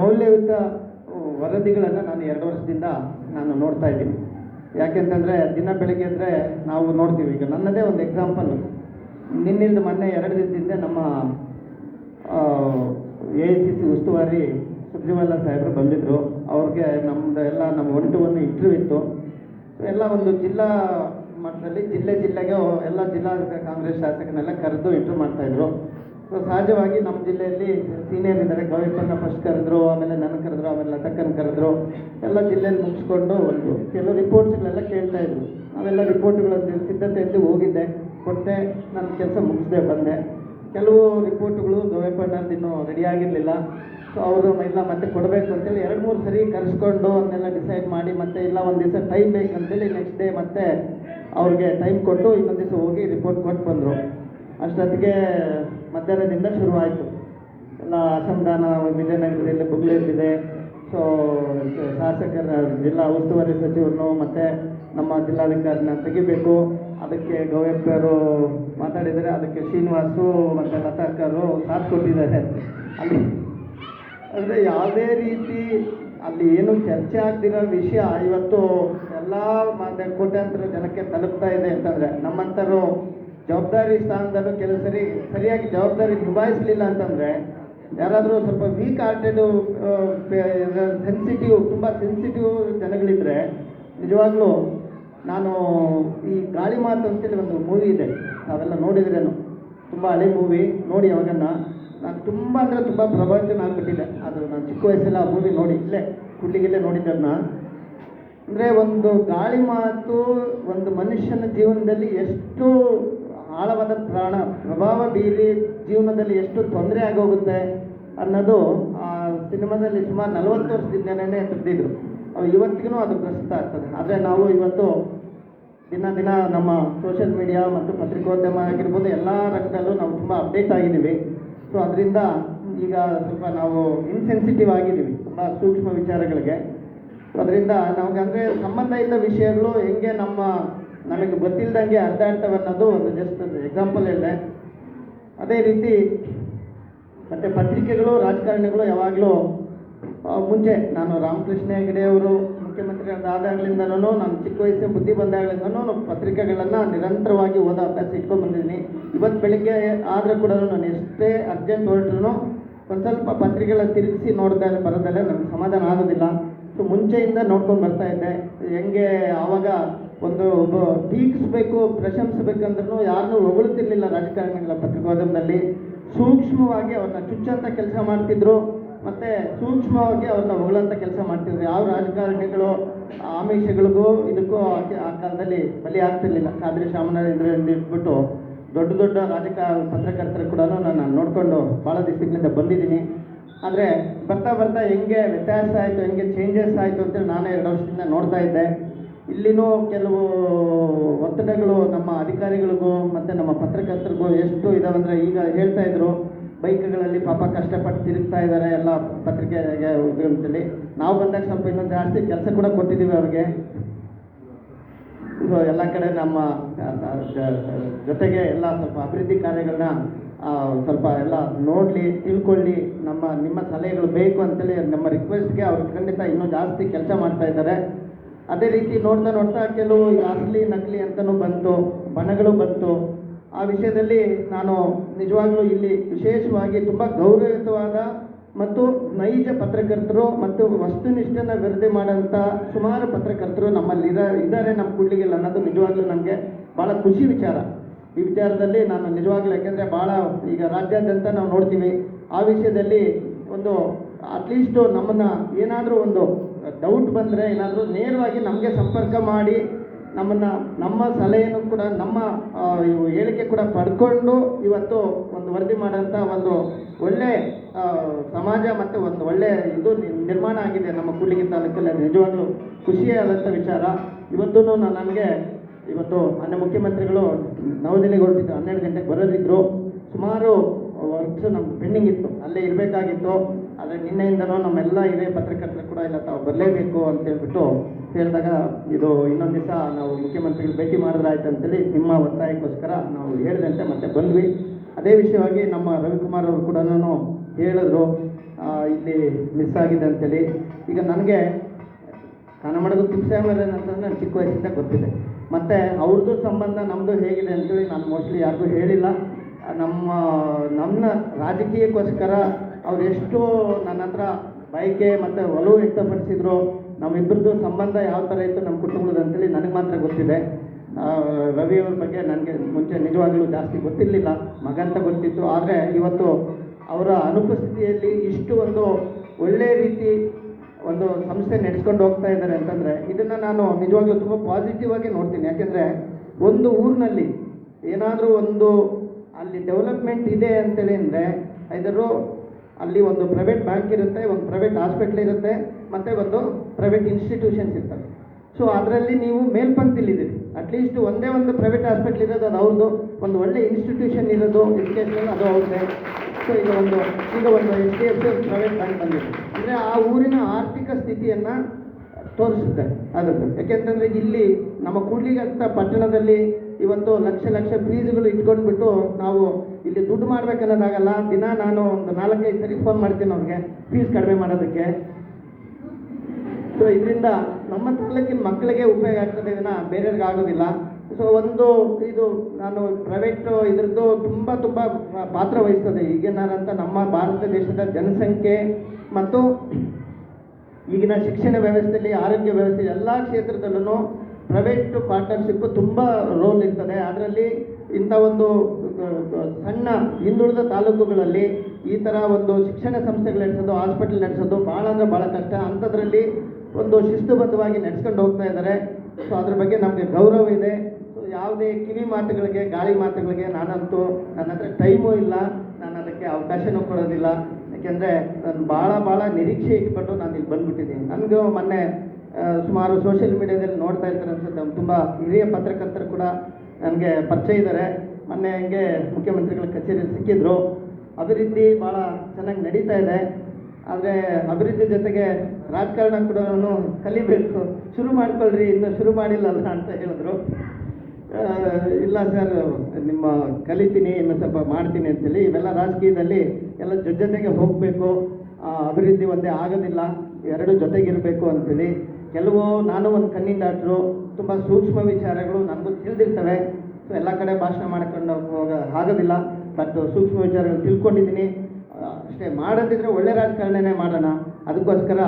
ಮೌಲ್ಯಯುತ ವರದಿಗಳನ್ನು ನಾನು ಎರಡು ವರ್ಷದಿಂದ ನಾನು ನೋಡ್ತಾ ಇದ್ದೀನಿ. ಯಾಕೆಂತಂದರೆ ದಿನ ಬೆಳಗ್ಗೆ ಅಂದರೆ ನಾವು ನೋಡ್ತೀವಿ. ಈಗ ನನ್ನದೇ ಒಂದು ಎಕ್ಸಾಂಪಲ್ ನಿನ್ನಿಂದ ಮೊನ್ನೆ ಎರಡು ದಿನದಿಂದ ನಮ್ಮ ಎ ಐ ಸಿ ಸಿ ಉಸ್ತುವಾರಿ ಸುಗ್ರೀವಲ್ಲ ಸಾಹೇಬರು ಬಂದಿದ್ದರು ಅವ್ರಿಗೆ ನಮ್ಮದು ಎಲ್ಲ ನಮ್ಮ ಒನ್ ಇಂಟ್ರೂ ಇತ್ತು. ಎಲ್ಲ ಒಂದು ಜಿಲ್ಲಾ ಮಟ್ಟದಲ್ಲಿ ಜಿಲ್ಲೆ ಜಿಲ್ಲೆಗೆ ಎಲ್ಲ ಜಿಲ್ಲಾ ಕಾಂಗ್ರೆಸ್ ಶಾಸಕನೆಲ್ಲ ಕರೆದು ಇಂಟ್ರೂ ಮಾಡ್ತಾಯಿದ್ರು ಸೊ ಸಹಜವಾಗಿ ನಮ್ಮ ಜಿಲ್ಲೆಯಲ್ಲಿ ಸೀನಿಯರ್ ಇದ್ದಾರೆ. ಗವಿಪನ್ನ ಫಸ್ಟ್ ಕರೆದ್ರು, ಆಮೇಲೆ ನನ್ನ ಕರೆದ್ರು, ಆಮೇಲೆ ಲತಕ್ಕನ್ ಕರೆದ್ರು. ಎಲ್ಲ ಜಿಲ್ಲೆಯಲ್ಲಿ ಮುಗಿಸ್ಕೊಂಡು ಒಂದು ಕೆಲವು ರಿಪೋರ್ಟ್ಸ್ಗಳೆಲ್ಲ ಕೇಳ್ತಾ ಇದ್ರು. ನಾವೆಲ್ಲ ರಿಪೋರ್ಟ್ಗಳನ್ನು ಸಿದ್ಧತೆಯಲ್ಲಿ ಹೋಗಿದ್ದೆ. ಕೊಟ್ಟೆ ನನ್ನ ಕೆಲಸ ಮುಗಿಸ್ದೆ, ಬಂದೆ. ಕೆಲವು ರಿಪೋರ್ಟ್ಗಳು ಗವಿಪಣ್ಣದ್ದು ಇನ್ನೂ ರೆಡಿ ಆಗಿರಲಿಲ್ಲ. ಸೊ ಅವರು ಇಲ್ಲ, ಮತ್ತೆ ಕೊಡಬೇಕು ಅಂತೇಳಿ ಎರಡು ಮೂರು ಸರಿ ಕರೆಸ್ಕೊಂಡು ಅದನ್ನೆಲ್ಲ ಡಿಸೈಡ್ ಮಾಡಿ, ಮತ್ತೆ ಇಲ್ಲ, ಒಂದು ದಿವಸ ಟೈಮ್ ಬೇಕಂತೇಳಿ ನೆಕ್ಸ್ಟ್ ಡೇ ಮತ್ತೆ ಅವ್ರಿಗೆ ಟೈಮ್ ಕೊಟ್ಟು ಇನ್ನೊಂದು ದಿವಸ ಹೋಗಿ ರಿಪೋರ್ಟ್ ಕೊಟ್ಟು ಬಂದರು. ಅಷ್ಟೊತ್ತಿಗೆ ಮಧ್ಯಾಹ್ನದಿಂದ ಶುರುವಾಯಿತು. ಎಲ್ಲ ಅಸಮಾಧಾನ ವಿಜಯನಗರದಲ್ಲಿ ಬುಗ್ಲೆಯಲ್ಲಿದೆ ಸೊ, ಶಾಸಕರ ಜಿಲ್ಲಾ ಉಸ್ತುವಾರಿ ಸಚಿವರನ್ನು ಮತ್ತು ನಮ್ಮ ಜಿಲ್ಲಾಧಿಕಾರಿನ ತೆಗಿಬೇಕು. ಅದಕ್ಕೆ ಗೌಯಪ್ಪರು ಮಾತಾಡಿದರೆ ಅದಕ್ಕೆ ಶ್ರೀನಿವಾಸು ಮತ್ತು ಲತಾಕರು ಸಾಥ್ ಕೊಟ್ಟಿದ್ದಾರೆ. ಅಲ್ಲಿ ಅಂದರೆ ಯಾವುದೇ ರೀತಿ ಅಲ್ಲಿ ಏನು ಚರ್ಚೆ ಆಗ್ತಿರೋ ವಿಷಯ ಇವತ್ತು ಎಲ್ಲ ಮಾಧ್ಯಮ ಕೋಟ್ಯಾಂತರ ಜನಕ್ಕೆ ತಲುಪ್ತಾ ಇದೆ ಅಂತಂದರೆ ನಮ್ಮಂಥರು ಜವಾಬ್ದಾರಿ ಸ್ಥಾನದಲ್ಲೂ ಕೆಲವು ಸರಿ ಸರಿಯಾಗಿ ಜವಾಬ್ದಾರಿ ನಿಭಾಯಿಸಲಿಲ್ಲ ಅಂತಂದರೆ ಯಾರಾದರೂ ಸ್ವಲ್ಪ ವೀಕ್ ಹಾರ್ಟೆಡು ಸೆನ್ಸಿಟಿವ್ ತುಂಬ ಸೆನ್ಸಿಟಿವ್ ಜನಗಳಿದ್ರೆ ನಿಜವಾಗ್ಲೂ ನಾನು ಈ ಗಾಳಿ ಮಾತು ಅಂತೇಳಿ ಒಂದು ಮೂವಿ ಇದೆ. ಅದೆಲ್ಲ ನೋಡಿದ್ರೇನು? ತುಂಬ ಹಳೆ ಮೂವಿ ನೋಡಿ ಅವಾಗನ್ನ ನಾನು ತುಂಬ ಅಂದರೆ ತುಂಬ ಪ್ರಭಾವಿತನಾಗ್ಬಿಟ್ಟಿದೆ ಅದು ನಾನು ಚಿಕ್ಕ ವಯಸ್ಸಲ್ಲಿ ಆ ಮೂವಿ ನೋಡಿ. ಇಲ್ಲೇ ಕುಳ್ಳಿಗಿಲ್ಲೇ ನೋಡಿದ್ದನ್ನ. ಅಂದರೆ ಒಂದು ಗಾಳಿ ಮಾತು ಒಂದು ಮನುಷ್ಯನ ಜೀವನದಲ್ಲಿ ಎಷ್ಟು ಆಳವಾದ ಪ್ರಾಣ ಪ್ರಭಾವ ಬೀರಿ ಜೀವನದಲ್ಲಿ ಎಷ್ಟು ತೊಂದರೆ ಆಗೋಗುತ್ತೆ ಅನ್ನೋದು ಆ ಸಿನಿಮಾದಲ್ಲಿ ಸುಮಾರು ನಲವತ್ತು ವರ್ಷದಿಂದನೇ ಅವು ಇವತ್ತಿಗೂ ಅದು ಪ್ರಸ್ತುತ ಆಗ್ತದೆ. ಆದರೆ ನಾವು ಇವತ್ತು ದಿನ ದಿನ ನಮ್ಮ ಸೋಷಿಯಲ್ ಮೀಡಿಯಾ ಮತ್ತು ಪತ್ರಿಕೋದ್ಯಮ ಆಗಿರ್ಬೋದು ಎಲ್ಲ ರಂಗದಲ್ಲೂ ನಾವು ತುಂಬ ಅಪ್ಡೇಟ್ ಆಗಿದ್ದೀವಿ. ಸೊ ಅದರಿಂದ ಈಗ ಸ್ವಲ್ಪ ನಾವು ಇನ್ಸೆನ್ಸಿಟಿವ್ ಆಗಿದ್ದೀವಿ. ತುಂಬ ಸೂಕ್ಷ್ಮ ವಿಚಾರಗಳಿಗೆ. ಅದರಿಂದ ನಮಗೆ ಅಂದರೆ ಸಂಬಂಧ ಇಲ್ಲದ ವಿಷಯಗಳು ಹೆಂಗೆ ನಮ್ಮ ನಮಗೆ ಗೊತ್ತಿಲ್ಲದಂಗೆ ಅರ್ಧಾಡ್ತವೆ ಅನ್ನೋದು ಒಂದು ಜಸ್ಟ್ ಎಕ್ಸಾಂಪಲ್ ಹೇಳಿದೆ. ಅದೇ ರೀತಿ ಮತ್ತು ಪತ್ರಿಕೆಗಳು, ರಾಜಕಾರಣಿಗಳು ಯಾವಾಗಲೂ ಮುಂಚೆ ನಾನು ರಾಮಕೃಷ್ಣ ಹೆಗಡೆ ಅವರು, ಮುಖ್ಯಮಂತ್ರಿ ಆದಾಗಲಿಂದನೂ, ನಾನು ಚಿಕ್ಕ ವಯಸ್ಸಿನ ಬುದ್ಧಿ ಬಂದಾಗಲಿಂದನೂ ಪತ್ರಿಕೆಗಳನ್ನು ನಿರಂತರವಾಗಿ ಓದೋ ಅಭ್ಯಾಸ ಇಟ್ಕೊಂಡು ಬಂದಿದ್ದೀನಿ. ಇವತ್ತು ಬೆಳಿಗ್ಗೆ ಆದರೂ ಕೂಡ ನಾನು ಎಷ್ಟೇ ಅರ್ಜೆಂಟ್ ಹೊರಟ್ರು ಒಂದು ಸ್ವಲ್ಪ ಪತ್ರಿಕೆಗಳ ತಿರುಗಿಸಿ ನೋಡ್ದೆ ಬರೋದಲ್ಲೇ ನನಗೆ ಸಮಾಧಾನ ಆಗೋದಿಲ್ಲ. ಸೊ ಮುಂಚೆಯಿಂದ ನೋಡ್ಕೊಂಡು ಬರ್ತಾ ಇದ್ದೆ. ಹೆಂಗೆ ಆವಾಗ ಒಂದು ಒಬ್ಬ ಟೀಕಿಸ್ಬೇಕು ಪ್ರಶಂಸಬೇಕಂದ್ರೂ ಯಾರನ್ನೂ ಹೊಗಳುತ್ತಿರಲಿಲ್ಲ ರಾಜಕಾರಣಿಗಳ ಪತ್ರಿಕೋದ್ಯಮದಲ್ಲಿ. ಸೂಕ್ಷ್ಮವಾಗಿ ಅವ್ರನ್ನ ಚುಚ್ಚಂತ ಕೆಲಸ ಮಾಡ್ತಿದ್ರು. ಮತ್ತೆ ಸೂಕ್ಷ್ಮವಾಗಿ ಅವ್ರನ್ನ ಹೊಗಳಂತ ಕೆಲಸ ಮಾಡ್ತಿದ್ರು. ಯಾವ ರಾಜಕಾರಣಿಗಳು ಆಮಿಷಗಳಿಗೂ ಇದಕ್ಕೂ ಆ- ಕಾಲದಲ್ಲಿ ಬಲಿ ಆಗ್ತಿರ್ಲಿಲ್ಲ. ಕಾದ್ರಿ ಶಾಮನಿಟ್ಬಿಟ್ಟು ದೊಡ್ಡ ದೊಡ್ಡ ರಾಜಕಾರ ಪತ್ರಕರ್ತರು ಕೂಡ ನಾನು ನೋಡಿಕೊಂಡು ಭಾಳ ದಿವಸಗಳಿಂದ ಬಂದಿದ್ದೀನಿ. ಆದರೆ ಬರ್ತಾ ಬರ್ತಾ ಹೆಂಗೆ ವ್ಯತ್ಯಾಸ ಆಯಿತು, ಹೆಂಗೆ ಚೇಂಜಸ್ ಆಯಿತು ಅಂತೇಳಿ ನಾನು ಎರಡು ವರ್ಷದಿಂದ ನೋಡ್ತಾ ಇದ್ದೆ. ಇಲ್ಲಿನೂ ಕೆಲವು ಒತ್ತಡಗಳು ನಮ್ಮ ಅಧಿಕಾರಿಗಳಿಗೂ ಮತ್ತು ನಮ್ಮ ಪತ್ರಕರ್ತರಿಗೂ ಎಷ್ಟು ಇದಾವಂದರೆ ಈಗ ಹೇಳ್ತಾ ಇದ್ರು. ಬೈಕ್ಗಳಲ್ಲಿ ಪಾಪ ಕಷ್ಟಪಟ್ಟು ತಿರುಗ್ತಾ ಇದ್ದಾರೆ ಎಲ್ಲ ಪತ್ರಿಕೆಗೆ ಉದ್ಯಮದಲ್ಲಿ ನಾವು ಬಂದಾಗ ಸ್ವಲ್ಪ ಇನ್ನೊಂದು ಜಾಸ್ತಿ ಕೆಲಸ ಕೂಡ ಕೊಟ್ಟಿದ್ದೀವಿ ಅವ್ರಿಗೆ. ಎಲ್ಲ ಕಡೆ ನಮ್ಮ ಜೊತೆಗೆ ಎಲ್ಲ ಸ್ವಲ್ಪ ಅಭಿವೃದ್ಧಿ ಕಾರ್ಯಗಳನ್ನ ಸ್ವಲ್ಪ ಎಲ್ಲ ನೋಡಲಿ, ತಿಳ್ಕೊಳ್ಳಿ. ನಮ್ಮ, ನಿಮ್ಮ ಸಲಹೆಗಳು ಬೇಕು ಅಂತೇಳಿ ನಮ್ಮ ರಿಕ್ವೆಸ್ಟ್ಗೆ ಅವ್ರು ಖಂಡಿತ ಇನ್ನೂ ಜಾಸ್ತಿ ಕೆಲಸ ಮಾಡ್ತಾ ಇದ್ದಾರೆ. ಅದೇ ರೀತಿ ನೋಡ್ತಾ ನೋಡ್ತಾ ಕೆಲವು ಅಸಲಿ ನಕಲಿ ಅಂತಲೂ ಬಂತು, ಬಣಗಳು ಬಂತು. ಆ ವಿಷಯದಲ್ಲಿ ನಾನು ನಿಜವಾಗ್ಲೂ ಇಲ್ಲಿ ವಿಶೇಷವಾಗಿ ತುಂಬ ಗೌರವಯುತವಾದ ಮತ್ತು ನೈಜ ಪತ್ರಕರ್ತರು ಮತ್ತು ವಸ್ತುನಿಷ್ಠನ ವರದಿ ಮಾಡೋಂಥ ಸುಮಾರು ಪತ್ರಕರ್ತರು ನಮ್ಮಲ್ಲಿ ಇದ್ದಾರೆ ನಮ್ಮ ಕುಳ್ಳಿಗೆಲ್ಲ ಅನ್ನೋದು ನಿಜವಾಗ್ಲೂ ನನಗೆ ಭಾಳ ಖುಷಿ ವಿಚಾರ. ಈ ವಿಚಾರದಲ್ಲಿ ನಾನು ನಿಜವಾಗ್ಲೂ ಯಾಕೆಂದರೆ ಭಾಳ ಈಗ ರಾಜ್ಯಾದ್ಯಂತ ನಾವು ನೋಡ್ತೀವಿ. ಆ ವಿಷಯದಲ್ಲಿ ಒಂದು ಅಟ್ಲೀಸ್ಟು ನಮ್ಮನ್ನು ಏನಾದರೂ ಒಂದು ಡೌಟ್ ಬಂದರೆ ಏನಾದರೂ ನೇರವಾಗಿ ನಮಗೆ ಸಂಪರ್ಕ ಮಾಡಿ ನಮ್ಮನ್ನು, ನಮ್ಮ ಸಲಹೆಯನ್ನು ಕೂಡ, ನಮ್ಮ ಹೇಳಿಕೆ ಕೂಡ ಪಡ್ಕೊಂಡು ಇವತ್ತು ಒಂದು ವರದಿ ಮಾಡೋಂಥ ಒಂದು ಒಳ್ಳೆ ಸಮಾಜ ಮತ್ತು ಒಂದು ಒಳ್ಳೆ ಇದು ನಿರ್ಮಾಣ ಆಗಿದೆ ನಮ್ಮ ಕೂಡ್ಲಿಗಿ ತಾಲೂಕಲ್ಲಿ. ನಿಜವಾಗ್ಲೂ ಖುಷಿಯಾದಂಥ ವಿಚಾರ. ಇವತ್ತೂ ನನಗೆ ಇವತ್ತು ಮಾನ್ಯ ಮುಖ್ಯಮಂತ್ರಿಗಳು ನವದೆಹಲಿಗೆ ಹೊರಟಿದ್ದು ಹನ್ನೆರಡು ಗಂಟೆಗೆ ಬರೋದಿದ್ರು ಸುಮಾರು ವರ್ಕ್ಸ್ ನಮ್ಮ ಪೆಂಡಿಂಗ್ ಇತ್ತು. ಅಲ್ಲೇ ಇರಬೇಕಾಗಿತ್ತು. ಆದರೆ ನಿನ್ನೆಯಿಂದನೂ ನಮ್ಮೆಲ್ಲ ಹಿರಿಯ ಪತ್ರಕರ್ತರು ಕೂಡ ಇಲ್ಲ, ತಾವು ಬರಲೇಬೇಕು ಅಂತ ಹೇಳ್ಬಿಟ್ಟು ಹೇಳಿದಾಗ ಇದು ಇನ್ನೊಂದು ದಿವಸ ನಾವು ಮುಖ್ಯಮಂತ್ರಿಗಳು ಭೇಟಿ ಮಾಡಿದ್ರಾಯ್ತು ಅಂತೇಳಿ ನಿಮ್ಮ ಒತ್ತಾಯಕ್ಕೋಸ್ಕರ ನಾವು ಹೇಳಿದಂತೆ ಮತ್ತೆ ಬಂದ್ವಿ. ಅದೇ ವಿಷಯವಾಗಿ ನಮ್ಮ ರವಿಕುಮಾರ್ ಅವರು ಕೂಡ ಹೇಳಿದ್ರು ಇಲ್ಲಿ ಮಿಸ್ ಆಗಿದೆ ಅಂತೇಳಿ. ಈಗ ನನಗೆ ಕನ್ನಡದ ತಿಪ್ಸಾಮರ್ ಅಂತಂದ್ರೆ ನಾನು ಚಿಕ್ಕ ವಯಸ್ಸಿಂದ ಗೊತ್ತಿದೆ. ಮತ್ತು ಅವ್ರದ್ದು ಸಂಬಂಧ ನಮ್ಮದು ಹೇಗಿದೆ ಅಂತೇಳಿ ನಾನು ಮೋಸ್ಟ್ಲಿ ಯಾರಿಗೂ ಹೇಳಿಲ್ಲ. ನಮ್ಮ ನಮ್ಮ ರಾಜಕೀಯಕ್ಕೋಸ್ಕರ ಅವ್ರು ಎಷ್ಟು ನನ್ನ ಹತ್ರ ಬೈಕೆ ಮತ್ತು ಒಲವು ವ್ಯಕ್ತಪಡಿಸಿದ್ರು. ನಮ್ಮಿಬ್ಬರದ್ದು ಸಂಬಂಧ ಯಾವ ಥರ ಇತ್ತು ನಮ್ಮ ಕುಟುಂಬದ ಅಂತೇಳಿ ನನಗೆ ಮಾತ್ರ ಗೊತ್ತಿದೆ. ರವಿಯವ್ರ ಬಗ್ಗೆ ನನಗೆ ಮುಂಚೆ ನಿಜವಾಗ್ಲೂ ಜಾಸ್ತಿ ಗೊತ್ತಿರಲಿಲ್ಲ. ಮಗ ಅಂತ ಗೊತ್ತಿತ್ತು. ಆದರೆ ಇವತ್ತು ಅವರ ಅನುಪಸ್ಥಿತಿಯಲ್ಲಿ ಇಷ್ಟು ಒಂದು ಒಳ್ಳೆ ರೀತಿ ಒಂದು ಸಂಸ್ಥೆ ನಡೆಸ್ಕೊಂಡು ಹೋಗ್ತಾ ಇದ್ದಾರೆ ಅಂತಂದರೆ ಇದನ್ನು ನಾನು ನಿಜವಾಗ್ಲೂ ತುಂಬ ಪಾಸಿಟಿವ್ ಆಗಿ ನೋಡ್ತೀನಿ. ಯಾಕೆಂದರೆ ಒಂದು ಊರಿನಲ್ಲಿ ಏನಾದರೂ ಒಂದು ಅಲ್ಲಿ ಡೆವಲಪ್ಮೆಂಟ್ ಇದೆ ಅಂತೇಳಿ ಅಂದರೆ ಐದರು ಅಲ್ಲಿ ಒಂದು ಪ್ರೈವೇಟ್ ಬ್ಯಾಂಕ್ ಇರುತ್ತೆ, ಒಂದು ಪ್ರೈವೇಟ್ ಹಾಸ್ಪಿಟ್ಲ್ ಇರುತ್ತೆ, ಮತ್ತು ಒಂದು ಪ್ರೈವೇಟ್ ಇನ್ಸ್ಟಿಟ್ಯೂಷನ್ಸ್ ಇರ್ತವೆ. ಸೊ ಅದರಲ್ಲಿ ನೀವು ಮೇಲ್ಪಂಕ್ತಿಲಿದ್ದೀರಿ ಅಟ್ಲೀಸ್ಟ್ ಒಂದೇ ಒಂದು ಪ್ರೈವೇಟ್ ಹಾಸ್ಪಿಟ್ಲ್ ಇರೋದು, ಅದು ಅವ್ರದ್ದು ಒಂದು ಒಳ್ಳೆ ಇನ್ಸ್ಟಿಟ್ಯೂಷನ್ ಇರೋದು ಎಜುಕೇಷನ್ ಅದು ಅವ್ರದ್ದೇ ಸೊ ಈಗ ಒಂದು ಈಗ ಒಂದು H D F C private bank ಬಂದಿದೆ. ಅಂದರೆ ಆ ಊರಿನ ಆರ್ಥಿಕ ಸ್ಥಿತಿಯನ್ನು ತೋರಿಸುತ್ತೆ ಅದನ್ನು ಯಾಕೆಂತಂದರೆ ಇಲ್ಲಿ ನಮ್ಮ ಕೂಡ್ಲಿಗತ್ತ ಪಟ್ಟಣದಲ್ಲಿ ಇವತ್ತು ಲಕ್ಷ ಲಕ್ಷ ಫೀಸ್ಗಳು ಇಟ್ಕೊಂಡ್ಬಿಟ್ಟು ನಾವು ಇಲ್ಲಿ ದುಡ್ಡು ಮಾಡ್ಬೇಕನ್ನೋದಾಗಲ್ಲ, ದಿನ ನಾನು ಒಂದು ನಾಲ್ಕೈದು ಸರಿ ಫೋನ್ ಮಾಡ್ತೀನಿ ಅವ್ರಿಗೆ ಫೀಸ್ ಕಡಿಮೆ ಮಾಡೋದಕ್ಕೆ. ಸೊ ಇದರಿಂದ ನಮ್ಮ ತಾಲೂಕಿನ ಮಕ್ಕಳಿಗೆ ಉಪಯೋಗ ಆಗ್ತದೆ ಇದನ್ನ ಬೇರೆಯವ್ರಿಗೆ ಆಗೋದಿಲ್ಲ. ಸೊ ಒಂದು ಇದು ನಾನು ಪ್ರೈವೇಟ್ ಇದ್ರದ್ದು ತುಂಬ ತುಂಬ ಪಾತ್ರ ವಹಿಸ್ತದೆ. ಈಗಿನಾರಂತ ನಮ್ಮ ಭಾರತ ದೇಶದ ಜನಸಂಖ್ಯೆ ಮತ್ತು ಈಗಿನ ಶಿಕ್ಷಣ ವ್ಯವಸ್ಥೆಯಲ್ಲಿ, ಆರೋಗ್ಯ ವ್ಯವಸ್ಥೆ, ಎಲ್ಲ ಕ್ಷೇತ್ರದಲ್ಲೂ ಪ್ರೈವೇಟ್ ಪಾರ್ಟ್ನರ್ಶಿಪ್ ತುಂಬ ರೋಲ್ ಇರ್ತದೆ ಅದರಲ್ಲಿ ಇಂಥ ಒಂದು ಸಣ್ಣ ಹಿಂದುಳಿದ ತಾಲೂಕುಗಳಲ್ಲಿ ಈ ಥರ ಒಂದು ಶಿಕ್ಷಣ ಸಂಸ್ಥೆಗಳು ನಡೆಸೋದು ಹಾಸ್ಪಿಟಲ್ ನಡೆಸೋದು ಭಾಳ ಅಂದರೆ ಭಾಳ ಕಷ್ಟ. ಅಂಥದ್ರಲ್ಲಿ ಒಂದು ಶಿಸ್ತುಬದ್ಧವಾಗಿ ನಡೆಸ್ಕೊಂಡು ಹೋಗ್ತಾ ಇದ್ದಾರೆ. ಸೊ ಅದ್ರ ಬಗ್ಗೆ ನಮಗೆ ಗೌರವ ಇದೆ. ಸೊ ಯಾವುದೇ ಕಿವಿ ಮಾತುಗಳಿಗೆ, ಗಾಳಿ ಮಾತುಗಳಿಗೆ ನಾನಂತೂ ನನ್ನ ಹತ್ರ ಟೈಮೂ ಇಲ್ಲ. ನಾನು ಅದಕ್ಕೆ ಅವಕಾಶನೂ ಕೊಡೋದಿಲ್ಲ. ಯಾಕೆಂದರೆ ನಾನು ಭಾಳ ಭಾಳ ನಿರೀಕ್ಷೆ ಇಟ್ಕೊಂಡು ನಾನು ಇಲ್ಲಿ ಬಂದ್ಬಿಟ್ಟಿದ್ದೀನಿ. ನನಗೂ ಮೊನ್ನೆ ಸುಮಾರು ಸೋಷಿಯಲ್ ಮೀಡಿಯಾದಲ್ಲಿ ನೋಡ್ತಾ ಇರ್ತಾರೆ ಅನ್ಸುತ್ತೆ. ತುಂಬ ಹಿರಿಯ ಪತ್ರಕರ್ತರು ಕೂಡ ನನಗೆ ಪರಿಚಯ ಇದ್ದಾರೆ ಮೊನ್ನೆ ಹಂಗೆ ಮುಖ್ಯಮಂತ್ರಿಗಳ ಕಚೇರಿಯಲ್ಲಿ ಸಿಕ್ಕಿದ್ರು. ಅಭಿವೃದ್ಧಿ ಭಾಳ ಚೆನ್ನಾಗಿ ನಡೀತಾ ಇದೆ. ಆದರೆ ಅಭಿವೃದ್ಧಿ ಜೊತೆಗೆ ರಾಜಕಾರಣ ಕೂಡ ನಾನು ಕಲಿಬೇಕು. ಶುರು ಮಾಡ್ಕೊಳ್ರಿ, ಇನ್ನೂ ಶುರು ಮಾಡಿಲ್ಲಲ್ಲ ಅಂತ ಹೇಳಿದ್ರು. ಇಲ್ಲ ಸರ್, ನಿಮ್ಮ ಕಲಿತೀನಿ, ಇನ್ನು ಸ್ವಲ್ಪ ಮಾಡ್ತೀನಿ ಅಂತೇಳಿ. ಇವೆಲ್ಲ ರಾಜಕೀಯದಲ್ಲಿ ಎಲ್ಲ ಜೊತೆ ಜೊತೆಗೆ ಹೋಗಬೇಕು. ಅಭಿವೃದ್ಧಿ ಒಂದೇ ಆಗೋದಿಲ್ಲ. ಎರಡು ಜೊತೆಗಿರಬೇಕು ಅಂತೇಳಿ. ಕೆಲವು ನಾನು ಒಂದು ಕಣ್ಣಿನ ಡಾಕ್ಟ್ರು ತುಂಬ ಸೂಕ್ಷ್ಮ ವಿಚಾರಗಳು ನನಗೂ ತಿಳಿದಿರ್ತವೆ. ಸೊ ಎಲ್ಲ ಕಡೆ ಭಾಷಣ ಮಾಡ್ಕೊಂಡು ಹೋಗ ಆಗೋದಿಲ್ಲ. ಬಟ್ ಸೂಕ್ಷ್ಮ ವಿಚಾರಗಳು ತಿಳ್ಕೊಂಡಿದ್ದೀನಿ. ಅಷ್ಟೇ ಮಾಡೋದಿದ್ರೆ ಒಳ್ಳೆ ರಾಜಕಾರಣನೇ ಮಾಡೋಣ. ಅದಕ್ಕೋಸ್ಕರ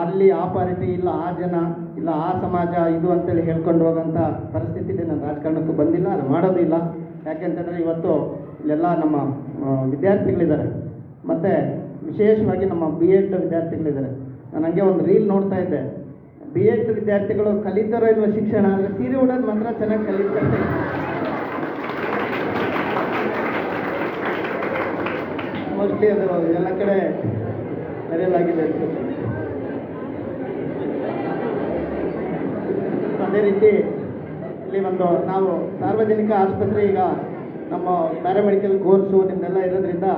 ಅಲ್ಲಿ ಆ ಪಾರ್ಟಿ ಇಲ್ಲ ಆ ಜನ ಇಲ್ಲ ಆ ಸಮಾಜ ಇದು ಅಂತೇಳಿ ಹೇಳ್ಕೊಂಡು ಹೋಗೋಂಥ ಪರಿಸ್ಥಿತಿಲಿ ನಾನು ರಾಜಕಾರಣಕ್ಕೂ ಬಂದಿಲ್ಲ ಅದು ಮಾಡೋದಿಲ್ಲ. ಯಾಕೆಂತಂದರೆ ಇವತ್ತು ಇಲ್ಲೆಲ್ಲ ನಮ್ಮ ವಿದ್ಯಾರ್ಥಿಗಳಿದ್ದಾರೆ. ಮತ್ತು ವಿಶೇಷವಾಗಿ ನಮ್ಮ ಬಿ ಎಡ್ ವಿದ್ಯಾರ್ಥಿಗಳಿದ್ದಾರೆ. ನಾನು ಹಂಗೆ ಒಂದು ರೀಲ್ ನೋಡ್ತಾ ಇದ್ದೆ. ಬಿ ಎಡ್ ವಿದ್ಯಾರ್ಥಿಗಳು ಕಲಿತಾರೋ ಇಲ್ವ ಶಿಕ್ಷಣ, ಅಂದರೆ ಸೀರೆ ಉಡೋದು ಮಾತ್ರ ಚೆನ್ನಾಗಿ ಕಲಿತಾರೆ ಮೋಸ್ಟ್ಲಿ ಅದು ಎಲ್ಲ ಕಡೆ ಅನ್ಸುತ್ತೆ. ಅದೇ ರೀತಿ ಇಲ್ಲಿ ಒಂದು ನಾವು ಸಾರ್ವಜನಿಕ ಆಸ್ಪತ್ರೆ ಈಗ ನಮ್ಮ ಪ್ಯಾರಾಮೆಡಿಕಲ್ ಕೋರ್ಸು ನಿಮ್ದೆಲ್ಲ ಇರೋದ್ರಿಂದ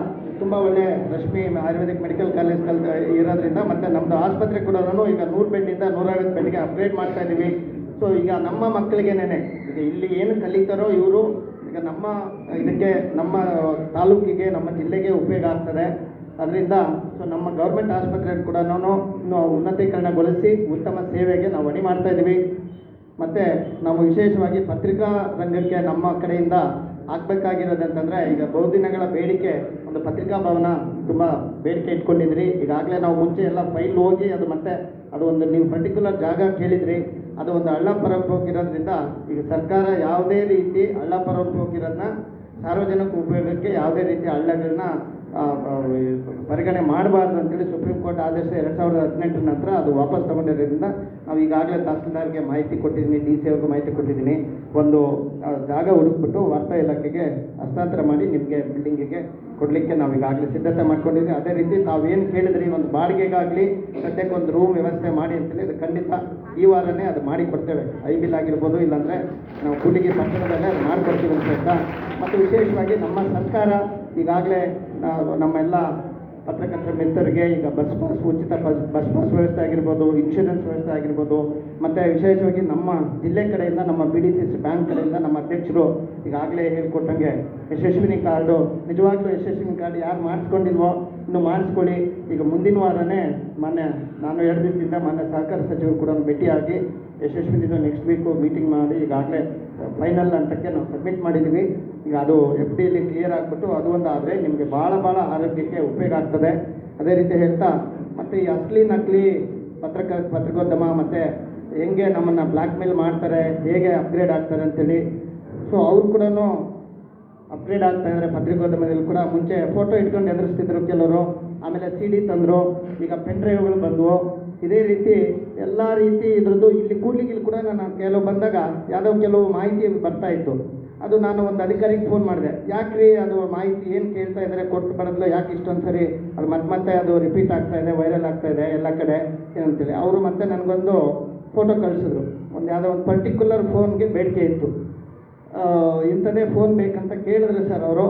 ತುಂಬ ಒಳ್ಳೆ ರಶ್ಮಿ ಆಯುರ್ವೇದಿಕ್ ಮೆಡಿಕಲ್ ಕಾಲೇಜ್ ಕಲ್ ಇರೋದ್ರಿಂದ ಮತ್ತೆ ನಮ್ದು ಆಸ್ಪತ್ರೆ ಕೂಡ ಈಗ ನೂರು ಬೆಡ್ಡಿಂದ ನೂರೈವತ್ತು ಬೆಡ್ಗೆ ಅಪ್ಗ್ರೇಡ್ ಮಾಡ್ತಾ ಇದ್ದೀವಿ. ಸೊ ಈಗ ನಮ್ಮ ಮಕ್ಕಳಿಗೇನೆ ಈಗ ಇಲ್ಲಿ ಏನು ಕಲಿತಾರೋ ಇವರು ಈಗ ನಮ್ಮ ಇದಕ್ಕೆ, ನಮ್ಮ ತಾಲೂಕಿಗೆ, ನಮ್ಮ ಜಿಲ್ಲೆಗೆ ಉಪಯೋಗ ಆಗ್ತದೆ. ಅದರಿಂದ ಸೊ ನಮ್ಮ ಗೌರ್ಮೆಂಟ್ ಆಸ್ಪತ್ರೆ ಕೂಡ ಇನ್ನು ಉನ್ನತೀಕರಣಗೊಳಿಸಿ ಉತ್ತಮ ಸೇವೆಗೆ ನಾವು ಅಡಿ ಮಾಡ್ತಾ ಇದ್ದೀವಿ. ಮತ್ತು ನಾವು ವಿಶೇಷವಾಗಿ ಪತ್ರಿಕಾ ರಂಗಕ್ಕೆ ನಮ್ಮ ಕಡೆಯಿಂದ ಆಗಬೇಕಾಗಿರೋದಂತಂದರೆ ಈಗ ಬಹುದಿನಗಳ ಬೇಡಿಕೆ, ಒಂದು ಪತ್ರಿಕಾ ಭವನ ತುಂಬ ಬೇಡಿಕೆ ಇಟ್ಕೊಂಡಿದ್ರಿ. ಈಗಾಗಲೇ ನಾವು ಮುಂಚೆ ಎಲ್ಲ ಫೈಲ್ ಹೋಗಿ ಅದು ಮತ್ತೆ ಅದು ಒಂದು ನೀವು ಪರ್ಟಿಕ್ಯುಲರ್ ಜಾಗ ಕೇಳಿದ್ರಿ, ಅದು ಒಂದು ಹಳ್ಳ ಪರಂಪ್ ಹೋಗಿರೋದ್ರಿಂದ ಈಗ ಸರ್ಕಾರ ಯಾವುದೇ ರೀತಿ ಹಳ್ಳ ಸಾರ್ವಜನಿಕ ಉಪಯೋಗಕ್ಕೆ ಯಾವುದೇ ರೀತಿ ಹಳ್ಳಗಳನ್ನ ಪರಿಗಣನೆ ಮಾಡಬಾರ್ದು ಅಂತೇಳಿ ಸುಪ್ರೀಂ ಕೋರ್ಟ್ ಆದೇಶ ಎರಡು ಸಾವಿರದ ಹದಿನೆಂಟರ ನಂತರ ಅದು ವಾಪಸ್ ತಗೊಂಡಿರೋದ್ರಿಂದ ನಾವು ಈಗಾಗಲೇ ತಹಸೀಲ್ದಾರ್ಗೆ ಮಾಹಿತಿ ಕೊಟ್ಟಿದ್ದೀನಿ ಡಿ ಸಿ ಅವ್ರಿಗೂ ಮಾಹಿತಿ ಕೊಟ್ಟಿದ್ದೀನಿ ಒಂದು ಜಾಗ ಹುಡುಕ್ಬಿಟ್ಟು ವಾರ್ತಾ ಇಲಾಖೆಗೆ ಹಸ್ತಾಂತರ ಮಾಡಿ ನಿಮಗೆ ಬಿಲ್ಡಿಂಗಿಗೆ ಕೊಡಲಿಕ್ಕೆ ನಾವು ಈಗಾಗಲೇ ಸಿದ್ಧತೆ ಮಾಡ್ಕೊಂಡಿದ್ದೀವಿ ಅದೇ ರೀತಿ ತಾವೇನು ಕೇಳಿದ್ರಿ, ಒಂದು ಬಾಡಿಗೆಗಾಗಲಿ ಸದ್ಯಕ್ಕೆ ಒಂದು ರೂಮ್ ವ್ಯವಸ್ಥೆ ಮಾಡಿ ಅಂತೇಳಿ ಅದು ಖಂಡಿತ ಈ ವಾರನೇ ಅದು ಮಾಡಿ ಕೊಡ್ತೇವೆ. ಐ ಬಿಲ್ ಆಗಿರ್ಬೋದು, ಇಲ್ಲಾಂದರೆ ನಾವು ಕೂಡಿಗೆ ಪಟ್ಟಣದಲ್ಲೇ ಅದು ಮಾಡಿಕೊಡ್ತೀವಿ ಅಂತ ಮತ್ತು ವಿಶೇಷವಾಗಿ ನಮ್ಮ ಸರ್ಕಾರ ಈಗಾಗಲೇ ನಮ್ಮೆಲ್ಲ ಪತ್ರಕರ್ತರ ಮಿತ್ರರಿಗೆ ಈಗ ಬಸ್ ಪಾಸ್ ಉಚಿತ ಬಸ್ ಬಸ್ ಪಾಸ್ ವ್ಯವಸ್ಥೆ ಆಗಿರ್ಬೋದು ಇನ್ಶೂರೆನ್ಸ್ ವ್ಯವಸ್ಥೆ ಆಗಿರ್ಬೋದು, ಮತ್ತು ವಿಶೇಷವಾಗಿ ನಮ್ಮ ಜಿಲ್ಲೆ ಕಡೆಯಿಂದ, ನಮ್ಮ B D C C bank ಕಡೆಯಿಂದ ನಮ್ಮ ಅಧ್ಯಕ್ಷರು ಈಗಾಗಲೇ ಹೇಳ್ಕೊಟ್ಟಂಗೆ ಯಶಸ್ವಿನಿ ಕಾರ್ಡು, ನಿಜವಾಗ್ಲೂ ಯಶಸ್ವಿನಿ ಕಾರ್ಡ್ ಯಾರು ಮಾಡಿಸ್ಕೊಂಡಿಲ್ವೋ ಇನ್ನು ಮಾಡಿಸ್ಕೊಳ್ಳಿ. ಈಗ ಮುಂದಿನ ವಾರನೇ ಮೊನ್ನೆ ನಾನು ಎರಡು ದಿವಸದಿಂದ ಮೊನ್ನೆ ಸಹಕಾರ ಸಚಿವರು ಕೂಡ ಭೇಟಿಯಾಗಿ ಯಶಸ್ವಿನಿದು ನೆಕ್ಸ್ಟ್ ವೀಕು ಮೀಟಿಂಗ್ ಮಾಡಿ ಈಗಾಗಲೇ ಫೈನಲ್ ಹಂತಕ್ಕೆ ನಾವು ಸಬ್ಮಿಟ್ ಮಾಡಿದ್ದೀವಿ. ಈಗ ಅದು ಎಫ್ ಡಿಯಲ್ಲಿ ಕ್ಲಿಯರ್ ಆಗಿಬಿಟ್ಟು ಅದು ಒಂದು ಆದರೆ ನಿಮಗೆ ಭಾಳ ಭಾಳ ಆರೋಗ್ಯಕ್ಕೆ ಉಪಯೋಗ ಆಗ್ತದೆ. ಅದೇ ರೀತಿ ಹೇಳ್ತಾ, ಮತ್ತು ಈ ಅಸಲಿ ನಕಲಿ ಪತ್ರಕ, ಪತ್ರಿಕೋದ್ಯಮ ಮತ್ತು ಹೆಂಗೆ ನಮ್ಮನ್ನು ಬ್ಲ್ಯಾಕ್ ಮೇಲ್ ಮಾಡ್ತಾರೆ, ಹೇಗೆ ಅಪ್ಗ್ರೇಡ್ ಆಗ್ತಾರೆ ಅಂತೇಳಿ. ಸೊ ಅವ್ರು ಕೂಡ ಅಪ್ಗ್ರೇಡ್ ಆಗ್ತಾ ಇದ್ದಾರೆ ಪತ್ರಿಕೋದ್ಯಮದಲ್ಲಿ ಕೂಡ. ಮುಂಚೆ ಫೋಟೋ ಇಟ್ಕೊಂಡು ಎದುರಿಸ್ತಿದ್ರು ಕೆಲವರು, ಆಮೇಲೆ ಸಿ ಡಿ ತಂದರು, ಈಗ ಪೆನ್ ಡ್ರೈವ್ಗಳು ಬಂದವು. ಇದೇ ರೀತಿ ಎಲ್ಲ ರೀತಿ ಇದ್ರದ್ದು ಇಲ್ಲಿ ಕೂಡ್ಲಿಕ್ಕೆ ಇಲ್ಲಿ ಕೂಡ ನಾನು ಕೆಲವು ಬಂದಾಗ ಯಾವುದೋ ಕೆಲವು ಮಾಹಿತಿ ಬರ್ತಾ ಇತ್ತು. ಅದು ನಾನು ಒಂದು ಅಧಿಕಾರಿಗೆ ಫೋನ್ ಮಾಡಿದೆ. ಯಾಕ್ರಿ ಅದು ಮಾಹಿತಿ ಏನು ಕೇಳ್ತಾ ಇದ್ದಾರೆ? ಕೊಟ್ಟು ಬರೋದ್ಲು ಯಾಕೆ ಇಷ್ಟೊಂದು ಸರಿ? ಅದು ಮತ್ತೆ ಮತ್ತೆ ಅದು ರಿಪೀಟ್ ಆಗ್ತಾ ಇದೆ ವೈರಲ್ ಆಗ್ತಾ ಇದೆ, ಎಲ್ಲ ಕಡೆ ಏನಂತೇಳಿ. ಅವರು ಮತ್ತೆ ನನಗೊಂದು ಫೋಟೋ ಕಳಿಸಿದ್ರು. ಒಂದು ಯಾವುದೋ ಒಂದು ಪರ್ಟಿಕ್ಯುಲರ್ ಫೋನ್ಗೆ ಬೇಡಿಕೆ ಇತ್ತು. ಇಂಥದೇ ಇಂಥದ್ದೇ ಫೋನ್ ಬೇಕಂತ ಕೇಳಿದ್ರು ಸರ್ ಅವರು.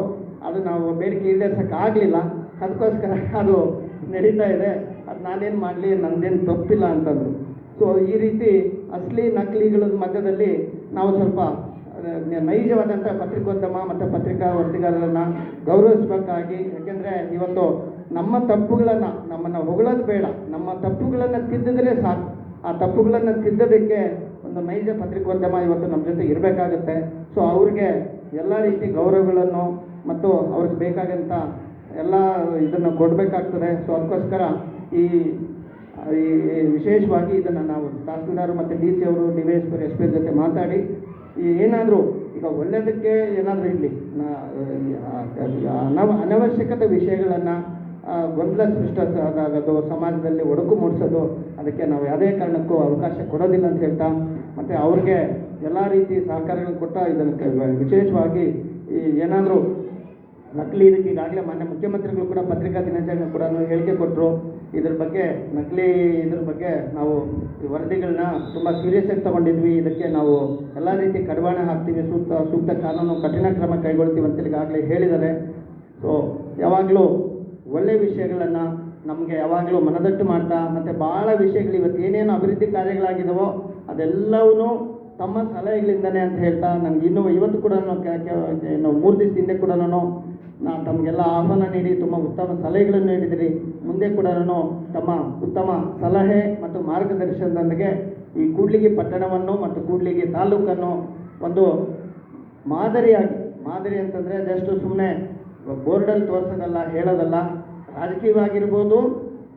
ಅದು ನಾವು ಬೇಡಿಕೆ ಈಡೇರ್ಸೋಕ್ಕಾಗಲಿಲ್ಲ ಅದಕ್ಕೋಸ್ಕರ ಅದು ನಡೀತಾ ಇದೆ. ಅದು ನಾನೇನು ಮಾಡಲಿ, ನಂದೇನು ತಪ್ಪಿಲ್ಲ ಅಂತಂದರು. ಸೊ ಈ ರೀತಿ ಅಸಲಿ ನಕಲಿಗಳ ಮಧ್ಯದಲ್ಲಿ ನಾವು ಸ್ವಲ್ಪ ನೈಜವಾದಂಥ ಪತ್ರಿಕೋದ್ಯಮ ಮತ್ತು ಪತ್ರಿಕಾ ವರದಿಗಾರರನ್ನು ಗೌರವಿಸಬೇಕಾಗಿ. ಯಾಕೆಂದರೆ ಇವತ್ತು ನಮ್ಮ ತಪ್ಪುಗಳನ್ನು, ನಮ್ಮನ್ನು ಹೊಗಳೋದು ಬೇಡ. ನಮ್ಮ ತಪ್ಪುಗಳನ್ನು ತಿದ್ದಿದ್ರೆ ಸಾಕು. ಆ ತಪ್ಪುಗಳನ್ನು ತಿದ್ದೋದಕ್ಕೆ ಒಂದು ನೈಜ ಪತ್ರಿಕೋದ್ಯಮ ಇವತ್ತು ನಮ್ಮ ಜೊತೆ ಇರಬೇಕಾಗುತ್ತೆ. ಸೊ ಅವ್ರಿಗೆ ಎಲ್ಲ ರೀತಿ ಗೌರವಗಳನ್ನು ಮತ್ತು ಅವ್ರಿಗೆ ಬೇಕಾದಂಥ ಎಲ್ಲ ಇದನ್ನು ಕೊಡಬೇಕಾಗ್ತದೆ. ಸೊ ಅದಕ್ಕೋಸ್ಕರ ಈ ವಿಶೇಷವಾಗಿ ಇದನ್ನು ನಾವು ತಹಸೀಲ್ದಾರ್ ಮತ್ತು ಡಿ ಸಿ ಅವರು, ಡಿ ವೈ ಎಸ್ ಪಿ ಜೊತೆ ಮಾತಾಡಿ, ಈ ಏನಾದರೂ ಈಗ ಒಳ್ಳೆಯದಕ್ಕೆ ಏನಾದರೂ ಇರಲಿ ಅನವ, ಅನವಶ್ಯಕತೆ ವಿಷಯಗಳನ್ನು ಗೊಂದಲ ಸೃಷ್ಟಿಸೋದಾಗೋದು, ಸಮಾಜದಲ್ಲಿ ಒಡಕು ಮೂಡಿಸೋದು, ಅದಕ್ಕೆ ನಾವು ಯಾವುದೇ ಕಾರಣಕ್ಕೂ ಅವಕಾಶ ಕೊಡೋದಿಲ್ಲ ಅಂತ ಹೇಳ್ತಾ, ಮತ್ತು ಅವ್ರಿಗೆ ಎಲ್ಲ ರೀತಿ ಸಹಕಾರಗಳನ್ನು ಕೊಟ್ಟ ಇದಕ್ಕೆ ವಿಶೇಷವಾಗಿ ಈ ಏನಾದರೂ ನಕಲಿ ಇದಕ್ಕೆ ಈಗಾಗಲೇ ಮಾನ್ಯ ಮುಖ್ಯಮಂತ್ರಿಗಳು ಕೂಡ ಪತ್ರಿಕಾ ದಿನಾಚರಣೆ ಕೂಡ ಹೇಳಿಕೆ ಕೊಟ್ಟರು ಇದ್ರ ಬಗ್ಗೆ, ನಕಲಿ ಇದ್ರ ಬಗ್ಗೆ ನಾವು ಈ ವರದಿಗಳನ್ನ ತುಂಬ ಸೀರಿಯಸ್ ಆಗಿ ತಗೊಂಡಿದ್ವಿ. ಇದಕ್ಕೆ ನಾವು ಎಲ್ಲ ರೀತಿ ಕಡಿವಾಣ ಹಾಕ್ತೀವಿ. ಸೂಕ್ತ ಸೂಕ್ತ ಕಾನೂನು, ಕಠಿಣ ಕ್ರಮ ಕೈಗೊಳ್ತೀವಿ ಅಂತ ಈಗಾಗಲೇ ಹೇಳಿದ್ದಾರೆ. ಸೊ ಯಾವಾಗಲೂ ಒಳ್ಳೆಯ ವಿಷಯಗಳನ್ನು ನಮಗೆ ಯಾವಾಗಲೂ ಮನದಟ್ಟು ಮಾಡ್ತಾ, ಮತ್ತು ಭಾಳ ವಿಷಯಗಳು ಇವತ್ತು ಏನೇನು ಅಭಿವೃದ್ಧಿ ಕಾರ್ಯಗಳಾಗಿದಾವೋ ಅದೆಲ್ಲವೂ ತಮ್ಮ ಸಲಹೆಗಳಿಂದನೇ ಅಂತ ಹೇಳ್ತಾ ನನಗೆ ಇನ್ನೂ ಇವತ್ತು ಕೂಡ ಏನು ಮೂರು ದಿವಸ ಹಿಂದೆ ಕೂಡ ನಾನು ತಮಗೆಲ್ಲ ಆಹ್ವಾನ ನೀಡಿ, ತುಂಬ ಉತ್ತಮ ಸಲಹೆಗಳನ್ನು ನೀಡಿದಿರಿ. ಮುಂದೆ ಕೂಡ ನಾನು ತಮ್ಮ ಉತ್ತಮ ಸಲಹೆ ಮತ್ತು ಮಾರ್ಗದರ್ಶನದೊಂದಿಗೆ ಈ ಕೂಡ್ಲಿಗಿ ಪಟ್ಟಣವನ್ನು ಮತ್ತು ಕೂಡ್ಲಿಗಿ ತಾಲೂಕನ್ನು ಒಂದು ಮಾದರಿಯಾಗಿ, ಮಾದರಿ ಅಂತಂದರೆ ಜಸ್ಟ್ ಸುಮ್ಮನೆ ಬೋರ್ಡಲ್ಲಿ ತೋರಿಸೋದಲ್ಲ, ಹೇಳೋದಲ್ಲ. ರಾಜಕೀಯವಾಗಿರ್ಬೋದು,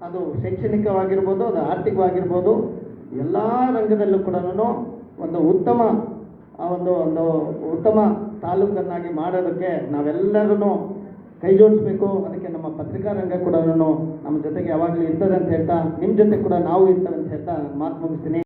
ಅದು ಶೈಕ್ಷಣಿಕವಾಗಿರ್ಬೋದು, ಅದು ಆರ್ಥಿಕವಾಗಿರ್ಬೋದು, ಎಲ್ಲ ರಂಗದಲ್ಲೂ ಕೂಡ ಒಂದು ಉತ್ತಮ, ಆ ಒಂದು ಒಂದು ಉತ್ತಮ ತಾಲೂಕನ್ನಾಗಿ ಮಾಡೋದಕ್ಕೆ ನಾವೆಲ್ಲರೂ ಕೈ ಜೋಡಿಸ್ಬೇಕು ಅದಕ್ಕೆ ನಮ್ಮ ಪತ್ರಿಕಾ ರಂಗ ಕೂಡ ನಮ್ಮ ಜೊತೆಗೆ ಯಾವಾಗಲೂ ಇರ್ತದೆ ಅಂತ ಹೇಳ್ತಾ ನಿಮ್ಮ ಜೊತೆ ಕೂಡ ನಾವು ಇರ್ತೇವೆ ಅಂತ ಹೇಳ್ತಾ ಮಾತು ಮುಗಿಸ್ತೀನಿ.